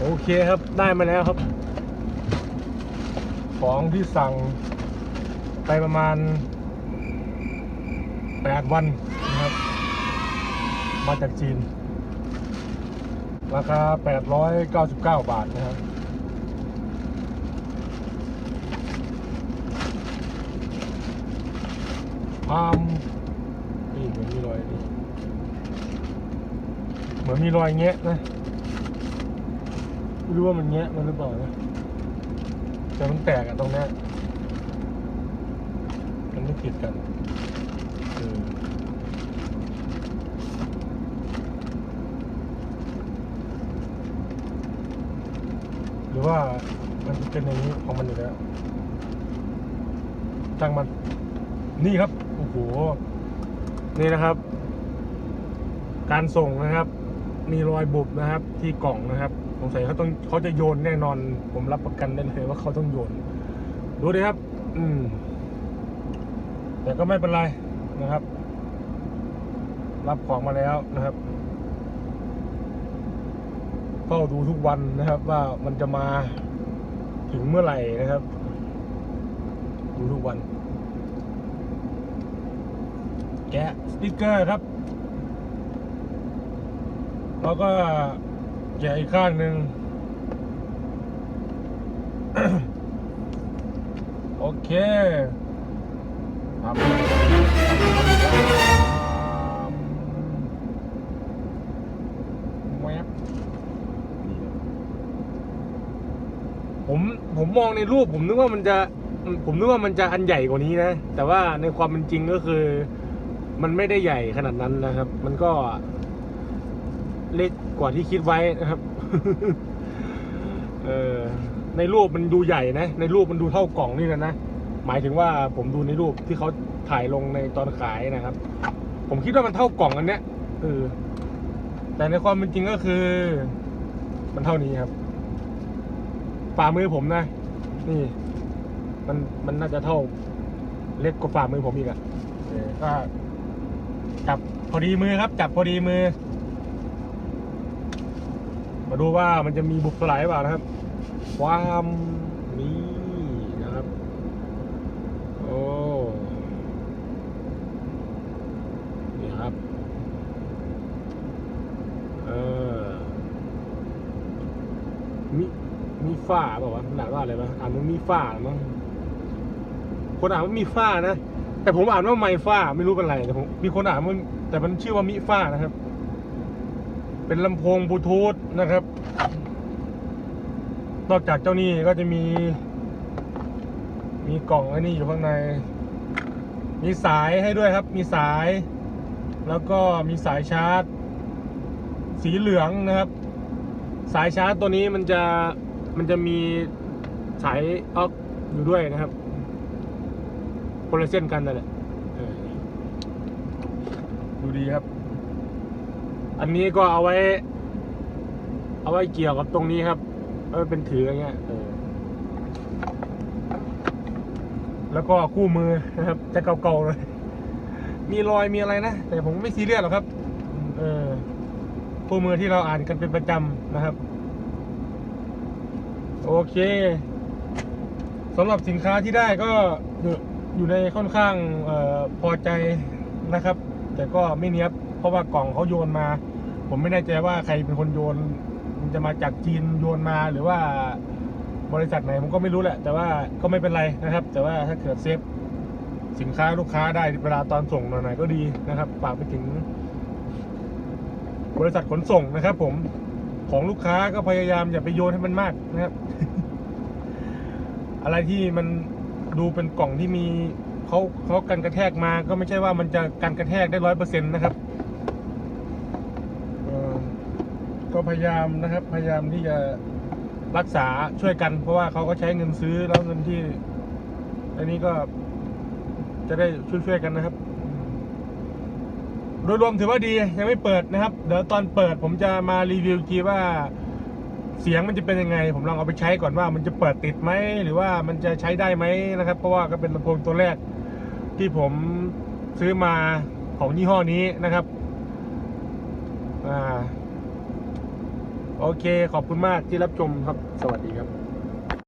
โอเคครับได้มาแล้วครับ ของที่สั่งไปประมาณ 8 วันนะครับ มาจากจีน ราคา 899 บาทนะครับพามนี่เหมือนมีรอยนี่เหมือนมีรอยแงะนะ ไม่รู้ว่ามันแงะมันหรือเปล่านะแต่มันแตกอะตรงเนี้ยมันไม่ติดกันเออหรือว่ามันเป็นอย่างนี้ของมันอยู่แล้วช่างมันนี่ครับ โอ้โห นี่นะครับ การส่งนะครับ มีรอยบุบนะครับที่กล่องนะครับ สงสัยเขาต้องเขาจะโยนแน่นอน ผมรับประกันได้เลยว่าเขาต้องโยน ดูดิครับ อืม แต่ก็ไม่เป็นไรนะครับ รับของมาแล้วนะครับเฝ้าดูทุกวันนะครับ ว่ามันจะมาถึงเมื่อไหร่นะครับ ดูทุกวัน แกะสติกเกอร์ครับ แล้วก็ แกะอีกข้างหนึ่งโอเคครับแวบผมผมมองในรูปผมนึกว่ามันจะผมนึกว่ามันจะอันใหญ่กว่านี้นะ แต่ว่าในความเป็นจริงก็คือ มันไม่ได้ใหญ่ขนาดนั้นนะครับ มันก็ เล็กกว่าที่คิดไว้นะครับ เออในรูปมันดูใหญ่นะ ในรูปมันดูเท่ากล่องนี่นะนะ หมายถึงว่าผมดูในรูปที่เขาถ่ายลงในตอนขายนะครับ ผมคิดว่ามันเท่ากล่องอันเนี้ยเออแต่ในความเป็นจริงก็คือ มันเท่านี้ครับฝ่ามือผมนะ นี่ มันมันน่าจะเท่า เล็กกว่าฝ่ามือผมอีกอะเออก็จับพอดีมือครับ จับพอดีมือ มาดูว่ามันจะมีบุบสลายหรือเปล่านะครับ ความนี้นะครับ โอ้นี่ครับ เออมีมีฝ้าเปล่าวะมันานว่าอะไรวะอ่านว่ามีฝ้ามั้งคนอ่านว่ามีฝ้านะ แต่ผมอ่านว่าไมฝ้า ไม่รู้เป็นไรแต่ผมมีคนอ่านว่าแต่มันชื่อว่ามิฝ้านะครับ เป็นลำโพงบลูทูธนะครับ นอกจากเจ้านี่ก็จะมี มีกล่องไอ้นี่อยู่ข้างใน มีสายให้ด้วยครับ มีสาย แล้วก็มีสายชาร์จ สีเหลืองนะครับ สายชาร์จตัวนี้มันจะมันจะมีสายออกอยู่ด้วยนะครับคนละเส้นกันนั่นแหละดูดีครับ อันนี้ก็เอาไว้ เอาไว้เกี่ยวกับตรงนี้ครับเอาไว้เป็นถืออย่างเงี้ยเออแล้วก็คู่มือนะครับจะเก่าๆเลยมีรอยมีอะไรนะ แต่ผมไม่ซีเรียสหรอกครับ เออคู่มือที่เราอ่านกันเป็นประจำนะครับ โอเคสำหรับสินค้าที่ได้ก็อยู่อยู่ในค่อนข้างเออพอใจนะครับ แต่ก็ไม่เนี้ยบเพ ราะว่ากล่องเขาโยนมา ผมไม่แน่ใจว่าใครเป็นคนโยนมันจะมาจากจีนโยนมาหรือว่าบริษัทไหนผมก็ไม่รู้แหละ แต่ว่าก็ไม่เป็นไรนะครับ แต่ว่าถ้าเกิดเซฟสินค้าลูกค้าได้เวลาตอนส่งหน่อยๆก็ดีนะครับฝากไปถึง บริษัทขนส่งนะครับ ผมของลูกค้าก็พยายามอย่าไปโยนให้มันมากนะครับ อะไรที่มันดูเป็นกล่องที่มีเขาเขากันกระแทกมาก็ไม่ใช่ว่ามันจะกันกระแทกได้ร้อยเปอร์เซ็นต์นะครับเอ่อ ก็พยายามนะครับ พยายามที่จะรักษาช่วยกัน เพราะว่าเขาก็ใช้เงินซื้อแล้วเงินที่ อันนี้ก็จะได้ช่วยๆกันนะครับ โดยรวมถือว่าดียังไม่เปิดนะครับ เดี๋ยวตอนเปิดผมจะมารีวิวกทีว่าเสียงมันจะเป็นยังไง ผมลองเอาไปใช้ก่อนว่ามันจะเปิดติดไหมหรือว่ามันจะใช้ได้ไหมนะครับ เพราะว่าก็เป็นลำโพงตัวแรก ที่ผมซื้อมาของยี่ห้อนี้นะครับ อ่า โอเคขอบคุณมากที่รับชมครับ สวัสดีครับ